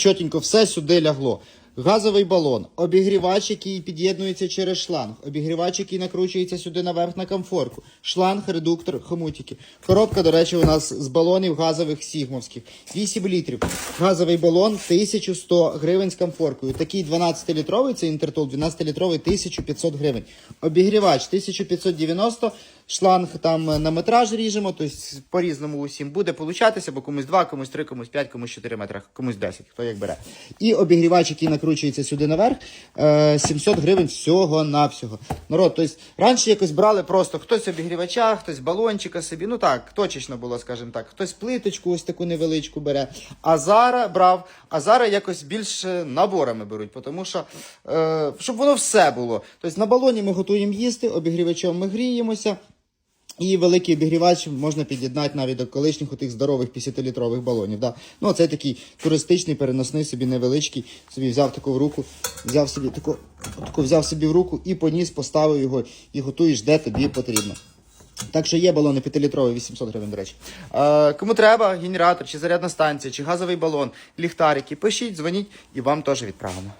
Чотенько, все сюди лягло. Газовий балон, обігрівач, який під'єднується через шланг, обігрівач, який накручується сюди наверх на комфорку, шланг, редуктор, хомутики. Коробка, до речі, у нас з балонів газових сігмовських. 8 літрів. Газовий балон 1100 гривень з комфоркою. Такий 12-літровий, це інтертул, 12-літровий 1500 гривень. Обігрівач 1590, шланг там е, на метраж ріжемо, тобто по-різному усім буде получатися, бо комусь 2, комусь 3, комусь 5, комусь 4 метри, комусь 10, хто як бере. І обігрівач, який накручується сюди наверх, е, 700 гривень всього-навсього. Народ, тобто раніше якось брали просто хтось обігрівача, хтось балончика собі, ну так, точечно було, скажімо так, хтось плиточку ось таку невеличку бере. А зараз брав, а зараз якось більше наборами беруть, тому що е, щоб воно все було. Тобто на балоні ми готуємо їсти, обігрівачом ми гріємося. І великий обігрівач можна під'єднати навіть до колишніх отих здорових 50-літрових балонів. Да? Ну, це такий туристичний, переносний собі невеличкий. Собі взяв таку в руку, взяв собі таку, таку взяв собі в руку і поніс, поставив його і готуєш, де тобі потрібно. Так що є балони 5-літрові, 800 гривень, до речі. Е, кому треба генератор, чи зарядна станція, чи газовий балон, ліхтарики, пишіть, дзвоніть і вам теж відправимо.